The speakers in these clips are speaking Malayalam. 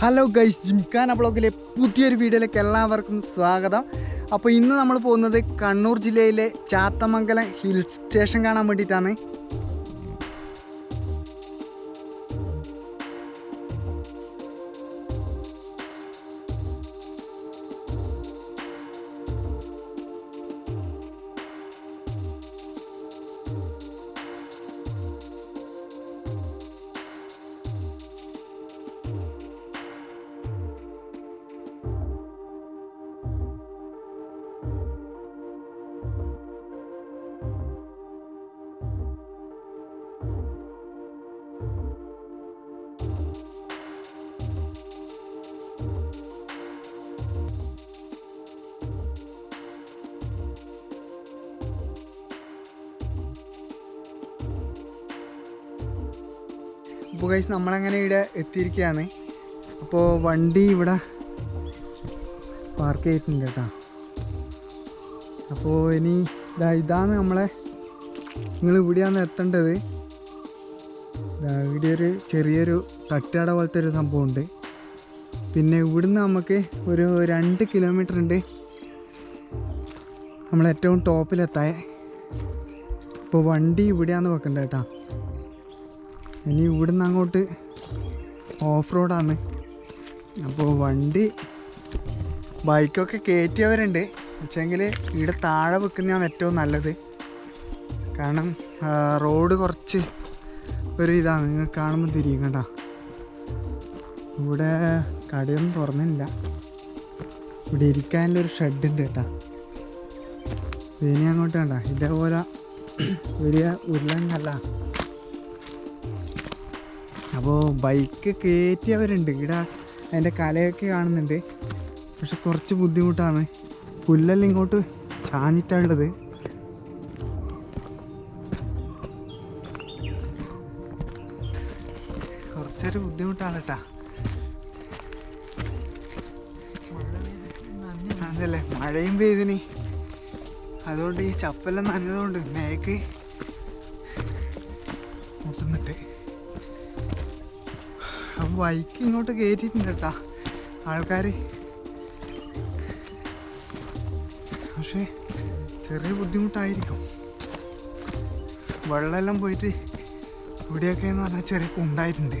ഹലോ ഗൈസ് ജിംഖാന ബ്ലോഗിലെ പുതിയൊരു വീഡിയോയിലേക്ക് എല്ലാവർക്കും സ്വാഗതം. അപ്പോൾ ഇന്ന് നമ്മൾ പോകുന്നത് കണ്ണൂർ ജില്ലയിലെ ചാത്തമംഗലം ഹിൽ സ്റ്റേഷൻ കാണാൻ വേണ്ടിയിട്ടാണ്. അപ്പോൾ ഗൈസ് നമ്മളങ്ങനെ ഇവിടെ എത്തിയിരിക്കുകയാണ് അപ്പോൾ വണ്ടി ഇവിടെ പാർക്ക് ചെയ്തിട്ടുണ്ട് കേട്ടോ. അപ്പോൾ ഇനി ഇതാ ഇതാണ് നമ്മളെ നിങ്ങൾ ഇവിടെയാണ് എത്തേണ്ടത്. ഇവിടെ ഒരു ചെറിയൊരു തട്ടുകട പോലത്തെ ഒരു സംഭവമുണ്ട് പിന്നെ ഇവിടുന്ന് നമുക്ക് ഒരു രണ്ട് കിലോമീറ്റർ ഉണ്ട്. നമ്മൾ ഏറ്റവും ടോപ്പിലെത്താൻ ഇപ്പോൾ വണ്ടി ഇവിടെയാണെന്ന് വെക്കണ്ട കേട്ടോ. ഇനി ഇവിടുന്ന് അങ്ങോട്ട് ഓഫ് റോഡാണ് അപ്പോൾ വണ്ടി ബൈക്കൊക്കെ കയറ്റിയവരുണ്ട് പക്ഷേങ്കിൽ ഇവിടെ താഴെ വെക്കുന്നതാണ് ഏറ്റവും നല്ലത്. കാരണം റോഡ് കുറച്ച് ഒരു ഇതാണ്. നിങ്ങൾ കാണുമ്പോൾ തിരിയും കേട്ടോ ഇവിടെ കടയൊന്നും തുറന്നില്ല. ഇവിടെ ഇരിക്കാനുള്ളൊരു ഷെഡ് ഉണ്ട് കേട്ടോ. ഇനി അങ്ങോട്ട് കണ്ട. ഇതേപോലെ വലിയ ഉരുളൻ കല്ല. അപ്പോൾ ബൈക്ക് കയറ്റിയവരുണ്ട് ഇവിടെ അതിന്റെ കലയൊക്കെ കാണുന്നുണ്ട്. പക്ഷെ കുറച്ച് ബുദ്ധിമുട്ടാണ്. പുല്ലെല്ലാം ഇങ്ങോട്ട് ചാഞ്ഞിട്ടുള്ളത് കുറച്ചൊരു ബുദ്ധിമുട്ടാണ് കേട്ടാ മഴയും പെയ്തിന്. അതുകൊണ്ട് ഈ ചപ്പെല്ലാം നനഞ്ഞതുകൊണ്ട് മേക്ക് മുട്ടുന്നിട്ട്. അപ്പം ബൈക്ക് ഇങ്ങോട്ട് കയറ്റിയിട്ടുണ്ട് കേട്ടാ ആൾക്കാർ പക്ഷേ ചെറിയ ബുദ്ധിമുട്ടായിരിക്കും. വെള്ളമെല്ലാം പോയിട്ട് ഇവിടെയൊക്കെ എന്ന് പറഞ്ഞാൽ ചെറിയ കുണ്ടായിട്ടുണ്ട്.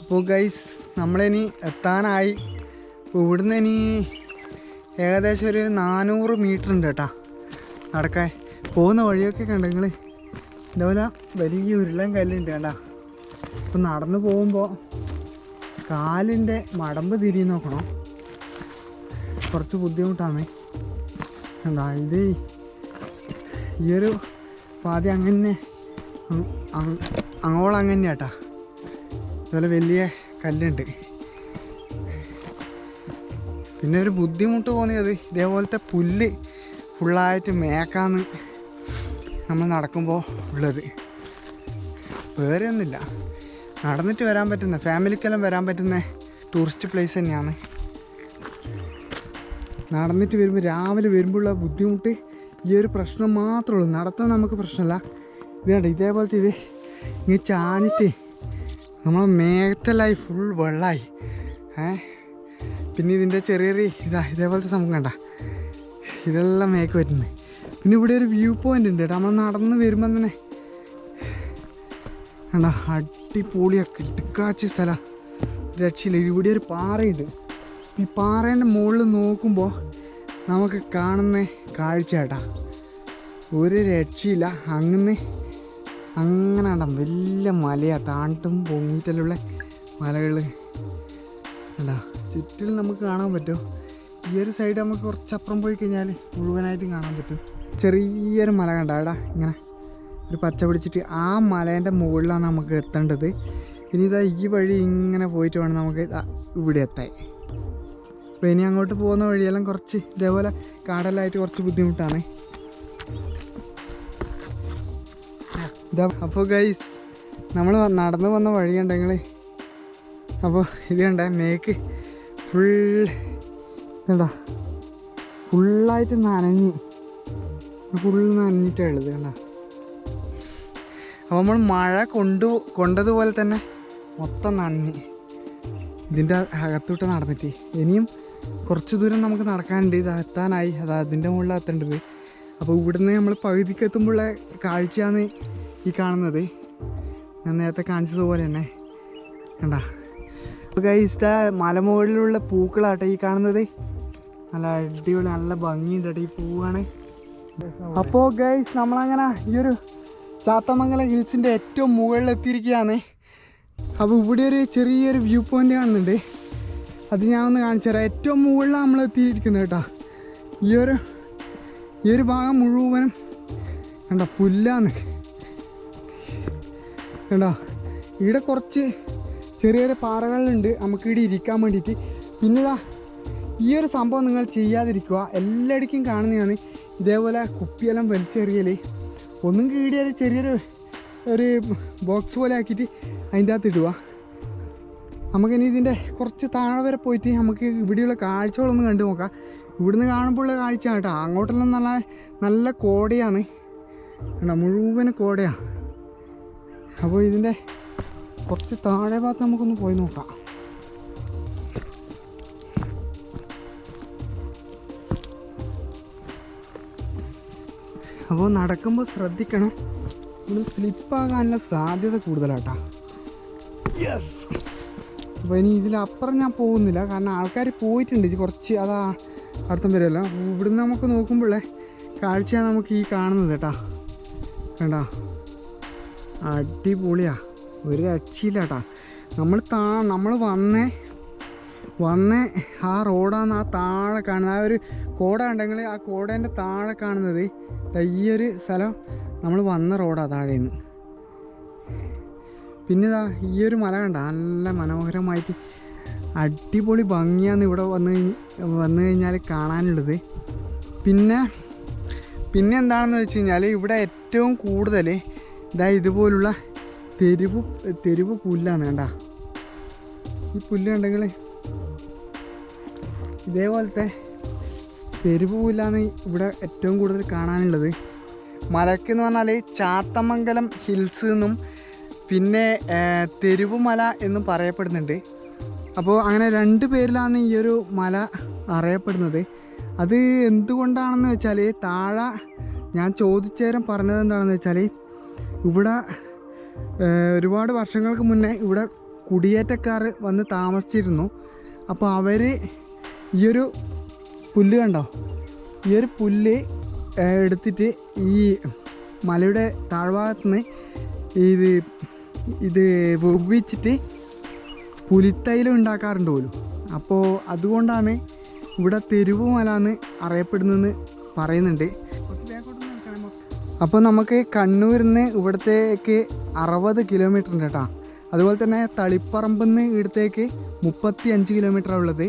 അപ്പോൾ ഗൈസ് നമ്മളിനി എത്താനായി. ഇവിടുന്ന് ഇനി ഏകദേശം ഒരു നാനൂറ് മീറ്റർ ഉണ്ട് കേട്ടാ. നടക്കാൻ. പോകുന്ന വഴിയൊക്കെ കണ്ട നിങ്ങൾ ഇതേപോലെ വലിയ ഉരുളൻ കല്ലുണ്ട് കണ്ട. ഇപ്പം നടന്നു പോകുമ്പോൾ കാലിന്റെ മടമ്പ് തിരി നോക്കണം. കുറച്ച് ബുദ്ധിമുട്ടാണ്. എന്താ ഇത്? ഈ ഒരു പാതി അങ്ങനെ അങ്- അങ്- അങ്ങോളം അങ്ങനെ കേട്ടാ. ഇതുപോലെ വലിയ കല്ലുണ്ട്. പിന്നെ ഒരു ബുദ്ധിമുട്ട് തോന്നിയത് ഇതേപോലത്തെ പുല്ല് ഫുള്ളായിട്ട് മേക്കാന്ന് നമ്മൾ നടക്കുമ്പോൾ ഉള്ളത്. വേറെ ഒന്നുമില്ല നടന്നിട്ട് വരാൻ പറ്റുന്ന ഫാമിലിക്കെല്ലാം വരാൻ പറ്റുന്ന ടൂറിസ്റ്റ് പ്ലേസ് തന്നെയാണ്. നടന്നിട്ട് വരുമ്പോൾ രാവിലെ വരുമ്പോഴുള്ള ബുദ്ധിമുട്ട് ഈ ഒരു പ്രശ്നം മാത്രമേ ഉള്ളൂ. നടത്താൻ നമുക്ക് പ്രശ്നമല്ല. ഇത് കണ്ട ഇതേപോലത്തെ ഇത് ഇങ്ങനെ ചാഞ്ഞിട്ട് നമ്മളെ മേത്തലായി ഫുൾ വെള്ളമായി. ഏ? പിന്നെ ഇതിന്റെ ചെറിയ ചെറിയ ഇതാ ഇതേപോലത്തെ സംഭവം കണ്ട. ഇതെല്ലാം മേക്ക് പറ്റുന്നത് പിന്നെ ഇവിടെ ഒരു വ്യൂ പോയിന്റ് ഉണ്ട് കേട്ടോ നമ്മൾ നടന്ന് വരുമ്പം തന്നെ കണ്ട അടിപൊളിയൊക്കെ ഇടുക്കാച്ച സ്ഥലം. രക്ഷയില്ല. ഇവിടെ ഒരു പാറയുണ്ട്. ഈ പാറേന്റെ മുകളിൽ നോക്കുമ്പോൾ നമുക്ക് കാണുന്ന കാഴ്ച കേട്ടാ ഒരു രക്ഷയില്ല. അങ്ങനെ അങ്ങനെ കണ്ടാ വലിയ മലയാ. താണ്ടും പൊങ്ങിയിട്ടുള്ള മലകൾ കണ്ടാ ചുറ്റിൽ നമുക്ക് കാണാൻ പറ്റും. ഈ ഒരു സൈഡ് നമുക്ക് കുറച്ചപ്പുറം പോയി കഴിഞ്ഞാൽ മുഴുവനായിട്ടും കാണാൻ പറ്റും. ചെറിയൊരു മല കണ്ട അവിടെ ഇങ്ങനെ ഒരു പച്ച പിടിച്ചിട്ട് ആ മലേന്റെ മുകളിലാണ് നമുക്ക് എത്തേണ്ടത്. ഇനി ഇതാ ഈ വഴി ഇങ്ങനെ പോയിട്ട് വേണം നമുക്ക് ഇവിടെ എത്താൻ. അപ്പോൾ ഇനി അങ്ങോട്ട് പോകുന്ന വഴിയെല്ലാം കുറച്ച് ഇതേപോലെ കാടലായിട്ട് കുറച്ച് ബുദ്ധിമുട്ടാണ്. അപ്പോൾ ഗൈസ് നമ്മൾ നടന്നു വന്ന വഴി ഉണ്ടെങ്കിൽ അപ്പോൾ ഇത് കണ്ടേ മേക്ക് ഫുൾ ഇതാ ഫുള്ളായിട്ട് നനഞ്ഞ്. ഫുള്ള് നനഞ്ഞിട്ടാണ് ഉള്ളത് കണ്ട? അപ്പോൾ നമ്മൾ മഴ കൊണ്ടു കൊണ്ടതുപോലെ തന്നെ മൊത്തം നനഞ്ഞ്. ഇതിന്റെ അകത്തോട്ട് നടന്നിട്ട്. ഇനിയും കുറച്ച് ദൂരം നമുക്ക് നടക്കാനുണ്ട്. ഇത് എത്താനായി അത് അതിന്റെ മുകളിൽ എത്തേണ്ടത് അപ്പോൾ ഇവിടുന്ന് നമ്മൾ പകുതിക്ക് എത്തുമ്പോഴുള്ള കാഴ്ചയാണ് ഈ കാണുന്നത്. ഞാൻ നേരത്തെ കാണിച്ചതുപോലെ തന്നെ. കണ്ട? ഗൈസ് മലമുകളിലുള്ള പൂക്കളാട്ടെ ഈ കാണുന്നത്. നല്ല അടിപൊളി നല്ല ഭംഗിയുണ്ട് കേട്ടോ ഈ പൂവാണ്. അപ്പോൾ ഗൈസ് നമ്മളങ്ങനെ ഈ ഒരു ചാത്തമംഗലം ഹിൽസിന്റെ ഏറ്റവും മുകളിൽ എത്തിയിരിക്കുകയാണ്. അപ്പോൾ ഇവിടെ ഒരു ചെറിയൊരു വ്യൂ പോയിന്റ് കാണുന്നുണ്ട്. അത് ഞാൻ ഒന്ന് കാണിച്ചു തരാം. ഏറ്റവും മുകളിലാണ് നമ്മൾ എത്തിയിരിക്കുന്നത് കേട്ടോ. ഈ ഒരു ഈ ഒരു ഭാഗം മുഴുവനും കണ്ടോ പുല്ലാന്ന്. കണ്ടോ ഇവിടെ കുറച്ച് ചെറിയ ചെറിയ പാറകളുണ്ട്. നമുക്ക് ഇവിടെ ഇരിക്കാൻ വേണ്ടിയിട്ട്. പിന്നെ ഈ ഒരു സംഭവം നിങ്ങൾ ചെയ്യാതിരിക്കുക. എല്ലായിടക്കും കാണുന്നതാണ് ഇതേപോലെ കുപ്പിയെല്ലാം വലിച്ചെറിയൽ ഒന്നും കീടിയാൽ ചെറിയൊരു ഒരു ബോക്സ് പോലെ ആക്കിയിട്ട് അതിന്റെ അകത്ത് ഇടുക. നമുക്കിനി ഇതിന്റെ കുറച്ച് താഴെ വരെ പോയിട്ട് നമുക്ക് ഇവിടെയുള്ള കാഴ്ചകളൊന്ന് കണ്ടു നോക്കാം. ഇവിടുന്ന് കാണുമ്പോഴുള്ള കാഴ്ചയാണ് കേട്ടോ. അങ്ങോട്ടെല്ലാം നല്ല നല്ല കോടയാണ്. കേട്ടോ മുഴുവൻ കോടയാണ് അപ്പോൾ ഇതിന്റെ കുറച്ച് താഴെ ഭാഗത്ത് നമുക്കൊന്ന് പോയി നോക്കാം. അപ്പോൾ നടക്കുമ്പോൾ ശ്രദ്ധിക്കണം. ഇവിടെ സ്ലിപ്പാകാനുള്ള സാധ്യത കൂടുതലാട്ടാ. യെസ് അപ്പോൾ ഇനി ഇതിലപ്പുറം ഞാൻ പോകുന്നില്ല. കാരണം ആൾക്കാർ പോയിട്ടുണ്ട്. കുറച്ച് അതാ അർത്ഥം വരുമല്ലോ ഇവിടുന്ന് നമുക്ക് നോക്കുമ്പോഴേ കാഴ്ചയാണ് നമുക്ക് ഈ കാണുന്നത് കേട്ടാ. വേണ്ട അടിപൊളിയാ. ഒരു രക്ഷയില്ല കേട്ടാ നമ്മൾ താ നമ്മൾ വന്നേ വന്ന് ആ റോഡാണ് ആ താഴെ കാണുന്നത്. ആ ഒരു കോട ഉണ്ടെങ്കിൽ ആ കോടേന്റെ താഴെ കാണുന്നത് ഈ ഒരു സ്ഥലം. നമ്മൾ വന്ന റോഡാണ് താഴെ നിന്ന് പിന്നെ ഇതാ ഈ ഒരു മല കണ്ട നല്ല മനോഹരമായിട്ട് അടിപൊളി ഭംഗിയാണ് ഇവിടെ വന്ന് വന്നു കഴിഞ്ഞാൽ കാണാനുള്ളത്. പിന്നെ പിന്നെ എന്താണെന്ന് വെച്ച് കഴിഞ്ഞാൽ ഇവിടെ ഏറ്റവും കൂടുതൽ ഇതാ ഇതുപോലുള്ള തെരുവ് തെരുവ് പുല്ലാണ് കണ്ട. ഈ പുല്ല് കണ്ടെങ്കിൽ ഇതേപോലത്തെ തെരുവ് ഇവിടെ ഏറ്റവും കൂടുതൽ കാണാനുള്ളത്. മലക്ക് എന്ന് പറഞ്ഞാൽ ചാത്തമംഗലം ഹിൽസ് എന്നും പിന്നെ തെരുവുമല എന്നും പറയപ്പെടുന്നുണ്ട്. അപ്പോൾ അങ്ങനെ രണ്ട് പേരിലാണ് ഈ ഒരു മല അറിയപ്പെടുന്നത്. അത് എന്തുകൊണ്ടാണെന്ന് വെച്ചാൽ താഴെ ഞാൻ ചോദിച്ചേരം പറഞ്ഞത് എന്താണെന്ന് വെച്ചാൽ ഇവിടെ ഒരുപാട് വർഷങ്ങൾക്ക് മുന്നേ ഇവിടെ കുടിയേറ്റക്കാർ വന്ന് താമസിച്ചിരുന്നു. അപ്പോൾ അവർ ഈ ഒരു പുല്ല് കണ്ടോ? ഈ ഒരു പുല്ല് എടുത്തിട്ട് ഈ മലയുടെ താഴ്ഭാഗത്ത് നിന്ന് ഇത് ഇത് വെവിച്ചിട്ട് പുലിത്തൈലം ഉണ്ടാക്കാറുണ്ട് പോലും. അപ്പോൾ അതുകൊണ്ടാണ് ഇവിടെ തെരുവ് മല എന്ന് അറിയപ്പെടുന്നതെന്ന് പറയുന്നുണ്ട്. അപ്പോൾ നമുക്ക് കണ്ണൂരിൽ നിന്ന് ഇവിടത്തേക്ക് അറുപത് കിലോമീറ്റർ ഉണ്ട് കേട്ടോ. അതുപോലെ തന്നെ തളിപ്പറമ്പിൽ നിന്ന് ഇവിടത്തേക്ക് മുപ്പത്തി അഞ്ച് കിലോമീറ്ററാണ് ഉള്ളത്.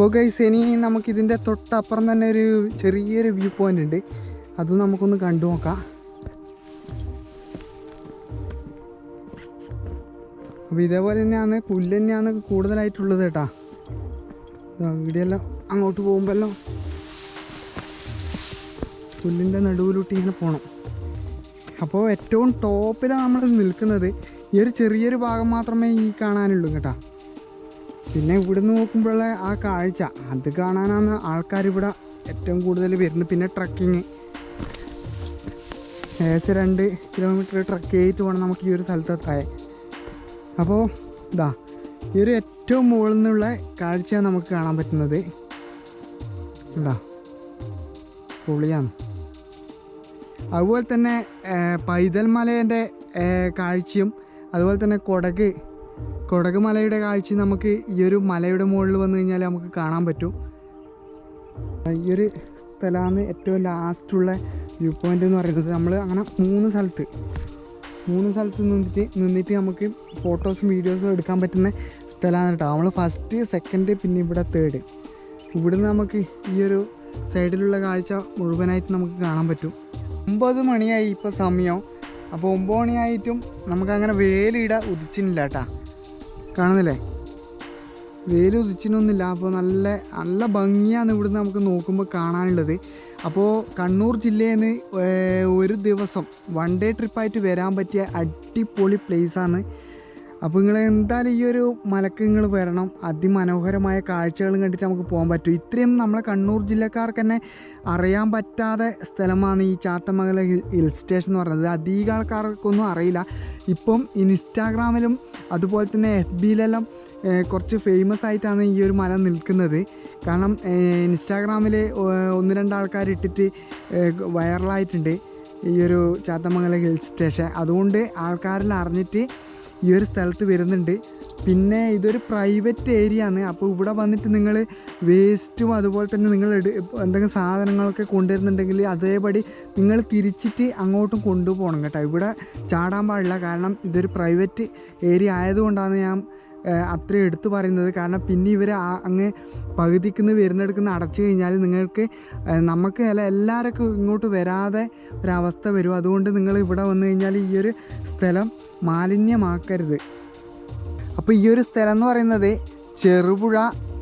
അപ്പോൾ ഗൈസ് ഇനി നമുക്കിതിന്റെ തൊട്ടപ്പുറം തന്നെ ഒരു ചെറിയൊരു വ്യൂ പോയിന്റ് ഉണ്ട്. അതും നമുക്കൊന്ന് കണ്ടു നോക്കാം. അപ്പോൾ ഇതേപോലെ തന്നെയാണ് പുല്ല് തന്നെയാണ് കൂടുതലായിട്ടുള്ളത് കേട്ടാ. ഇവിടെയെല്ലാം അങ്ങോട്ട് പോകുമ്പോഴല്ലോ പുല്ലിന്റെ നടുവിലൂട്ടി ഇങ്ങനെ പോകണം അപ്പോൾ ഏറ്റവും ടോപ്പിലാണ് നമ്മൾ നിൽക്കുന്നത് ഈ ഒരു ചെറിയൊരു ഭാഗം മാത്രമേ ഈ കാണാനുള്ളൂ കേട്ടാ. പിന്നെ ഇവിടുന്ന് നോക്കുമ്പോഴുള്ള ആ കാഴ്ച അത് കാണാനാണ് ആൾക്കാർ ഇവിടെ ഏറ്റവും കൂടുതൽ വരുന്നത്. പിന്നെ ട്രക്കിങ് ഏകദേശം രണ്ട് കിലോമീറ്റർ ട്രക്ക് ചെയ്തിട്ട് വേണം നമുക്ക് ഈ ഒരു സ്ഥലത്ത് എത്താൻ. അപ്പോൾ ഇതാ ഈ ഒരു ഏറ്റവും മുകളിൽ നിന്നുള്ള കാഴ്ചയാണ് നമുക്ക് കാണാൻ പറ്റുന്നത്. ഇതാ പൊളിയാണ്. അതുപോലെ തന്നെ പൈതൽ മലേന്റെ കാഴ്ചയും അതുപോലെ തന്നെ കൊടക് കൊടക് മലയുടെ കാഴ്ച നമുക്ക് ഈ ഒരു മലയുടെ മുകളിൽ വന്നു കഴിഞ്ഞാൽ നമുക്ക് കാണാൻ പറ്റും. ഈ ഒരു സ്ഥലമാണ് ഏറ്റവും ലാസ്റ്റുള്ള വ്യൂ പോയിന്റ് എന്ന് പറയുന്നത്. നമ്മൾ അങ്ങനെ മൂന്ന് സ്ഥലത്ത് മൂന്ന് സ്ഥലത്ത് നിന്നിട്ട് നിന്നിട്ട് നമുക്ക് ഫോട്ടോസും വീഡിയോസും എടുക്കാൻ പറ്റുന്ന സ്ഥലമാണ് കേട്ടോ. നമ്മൾ ഫസ്റ്റ് സെക്കൻഡ് പിന്നെ ഇവിടെ തേർഡ് ഇവിടുന്ന് നമുക്ക് ഈ ഒരു സൈഡിലുള്ള കാഴ്ച മുഴുവനായിട്ട് നമുക്ക് കാണാൻ പറ്റും. ഒമ്പത് മണിയായി ഇപ്പോൾ സമയം. അപ്പോൾ ഒമ്പത് മണിയായിട്ടും നമുക്കങ്ങനെ വേലിട ഉദിച്ചിട്ടില്ല കേട്ടാ. കാണുന്നില്ലേ? വെയിൽ ഉദിച്ചിനൊന്നുമില്ല. അപ്പോൾ നല്ല നല്ല ഭംഗിയാണ് ഇവിടുന്ന് നമുക്ക് നോക്കുമ്പോൾ കാണാനുള്ളത്. അപ്പോൾ കണ്ണൂർ ജില്ലയിൽ നിന്ന് ഒരു ദിവസം വൺ ഡേ ട്രിപ്പായിട്ട് വരാൻ പറ്റിയ അടിപൊളി പ്ലേസാണ് അപ്പോൾ നിങ്ങൾ എന്തായാലും ഈ ഒരു മലക്ക് നിങ്ങൾ വരണം. അതിമനോഹരമായ കാഴ്ചകളും കണ്ടിട്ട് നമുക്ക് പോകാൻ പറ്റും. ഇത്രയും നമ്മളെ കണ്ണൂർ ജില്ലക്കാർക്ക് തന്നെ അറിയാൻ പറ്റാത്ത സ്ഥലമാണ് ഈ ചാത്തമംഗല ഹിൽ സ്റ്റേഷൻ എന്ന് പറയുന്നത്. അധികം ആൾക്കാർക്കൊന്നും അറിയില്ല. ഇപ്പം ഇൻസ്റ്റാഗ്രാമിലും അതുപോലെ തന്നെ എഫ് ബിയിലെല്ലാം കുറച്ച് ഫേമസ് ആയിട്ടാണ് ഈ ഒരു മല നിൽക്കുന്നത്. കാരണം ഇൻസ്റ്റാഗ്രാമിൽ ഒന്ന് രണ്ട് ആൾക്കാർ ഇട്ടിട്ട് വൈറലായിട്ടുണ്ട് ഈ ഒരു ചാത്തമംഗല ഹിൽ സ്റ്റേഷൻ. അതുകൊണ്ട് ആൾക്കാരിൽ അറിഞ്ഞിട്ട് ഈ ഒരു സ്ഥലത്ത് വരുന്നുണ്ട്. പിന്നെ ഇതൊരു പ്രൈവറ്റ് ഏരിയ ആണ്. അപ്പോൾ ഇവിടെ വന്നിട്ട് നിങ്ങൾ വേസ്റ്റും അതുപോലെ തന്നെ നിങ്ങൾ എന്തെങ്കിലും സാധനങ്ങളൊക്കെ കൊണ്ടുവരുന്നുണ്ടെങ്കിൽ അതേപടി നിങ്ങൾ തിരിച്ചിട്ട് അങ്ങോട്ടും കൊണ്ടുപോകണം കേട്ടോ. ഇവിടെ ചാടാൻ പാടില്ല. കാരണം ഇതൊരു പ്രൈവറ്റ് ഏരിയ ആയതുകൊണ്ടാണ് ഞാൻ അത്രയും എടുത്തു പറയുന്നത്. കാരണം പിന്നെ ഇവർ അങ്ങ് പകുതിക്ക് നിന്ന് വരുന്നെടുക്കുന്ന അടച്ചു കഴിഞ്ഞാൽ നിങ്ങൾക്ക് നമുക്ക് അല്ല എല്ലാവർക്കും ഇങ്ങോട്ട് വരാതെ ഒരവസ്ഥ വരും. അതുകൊണ്ട് നിങ്ങൾ ഇവിടെ വന്നു കഴിഞ്ഞാൽ ഈ ഒരു സ്ഥലം മാലിന്യമാക്കരുത്. അപ്പോൾ ഈ ഒരു സ്ഥലം എന്ന് പറയുന്നത് ചെറുപുഴ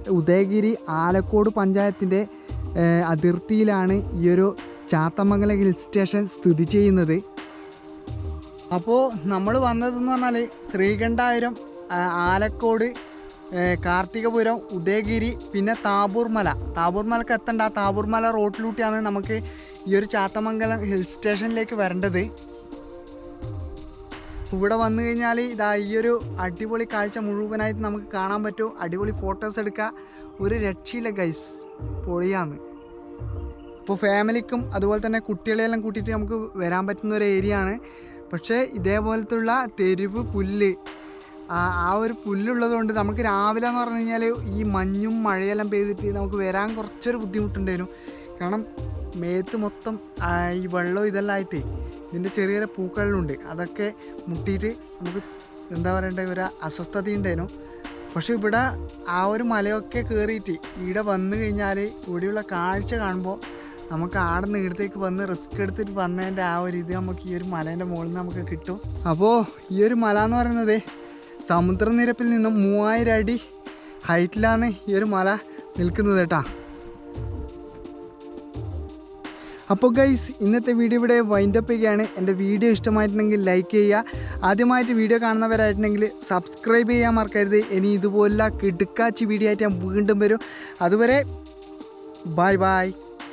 ഉദയഗിരി ആലക്കോട് പഞ്ചായത്തിന്റെ അതിർത്തിയിലാണ് ഈ ഒരു ചാത്തമംഗലം ഹിൽ സ്റ്റേഷൻ സ്ഥിതി ചെയ്യുന്നത്. അപ്പോൾ നമ്മൾ വന്നതെന്ന് പറഞ്ഞാൽ ശ്രീകണ്ഠാപുരം ആലക്കോട് കാർത്തികപുരം ഉദയഗിരി പിന്നെ താബൂർമല. താബൂർമലക്ക് എത്തേണ്ട. താബൂർമല റോട്ടിലൂട്ടിയാണ് നമുക്ക് ഈ ഒരു ചാത്തമംഗലം ഹിൽ സ്റ്റേഷനിലേക്ക് വരേണ്ടത്. ഇവിടെ വന്നു കഴിഞ്ഞാൽ ഇതാ ഈ ഒരു അടിപൊളി കാഴ്ച മുഴുവനായിട്ട് നമുക്ക് കാണാൻ പറ്റും. അടിപൊളി ഫോട്ടോസ് എടുക്കുക ഒരു രക്ഷയില്ല ഗൈസ് പൊളിയാന്ന് ഇപ്പോൾ ഫാമിലിക്കും അതുപോലെ തന്നെ കുട്ടികളെല്ലാം കൂട്ടിയിട്ട് നമുക്ക് വരാൻ പറ്റുന്ന ഒരു ഏരിയ ആണ്. പക്ഷേ ഇതേപോലത്തുള്ള തെരുവ് പുല്ല്. ആ ആ ഒരു പുല്ലുള്ളതുകൊണ്ട് നമുക്ക് രാവിലെ എന്ന് പറഞ്ഞു കഴിഞ്ഞാൽ ഈ മഞ്ഞും മഴയെല്ലാം പെയ്തിട്ട് നമുക്ക് വരാൻ കുറച്ചൊരു ബുദ്ധിമുട്ടുണ്ടായിരുന്നു. കാരണം മേത്ത് മൊത്തം ഈ വെള്ളം ഇതെല്ലാം ആയിട്ടേ ഇതിന്റെ ചെറിയ ചെറിയ പൂക്കളിലുണ്ട്. അതൊക്കെ മുട്ടിയിട്ട് നമുക്ക് എന്താ പറയണ്ടേ ഒരു അസ്വസ്ഥത ഉണ്ടായിരുന്നു. പക്ഷെ ഇവിടെ ആ ഒരു മലയൊക്കെ കയറിയിട്ട് ഇവിടെ വന്നു കഴിഞ്ഞാൽ ഇവിടെയുള്ള കാഴ്ച കാണുമ്പോൾ നമുക്ക് ആടെ നിന്ന് ഇടത്തേക്ക് വന്ന് റിസ്ക് എടുത്തിട്ട് വന്നതിന്റെ ആ ഒരു ഇത് നമുക്ക് ഈ ഒരു മലേന്റെ മുകളിൽ നിന്ന് നമുക്ക് കിട്ടും. അപ്പോൾ ഈ ഒരു മല എന്ന് പറയുന്നത് സമുദ്രനിരപ്പിൽ നിന്നും മൂവായിരം അടി ഹൈറ്റിലാണ് ഈ ഒരു മല നിൽക്കുന്നത് കേട്ടാ. അപ്പോൾ ഗൈസ് ഇന്നത്തെ വീഡിയോ ഇവിടെ വൈൻഡപ്പ് ചെയ്യുകയാണ്. എന്റെ വീഡിയോ ഇഷ്ടമായിട്ടുണ്ടെങ്കിൽ ലൈക്ക് ചെയ്യുക. ആദ്യമായിട്ട് വീഡിയോ കാണുന്നവരായിട്ടുണ്ടെങ്കിൽ സബ്സ്ക്രൈബ് ചെയ്യാൻ മറക്കരുത്. ഇനി ഇതുപോലുള്ള കിടുക്കാച്ചി വീഡിയോ ആയിട്ട് ഞാൻ വീണ്ടും വരും. അതുവരെ ബായ് ബായ്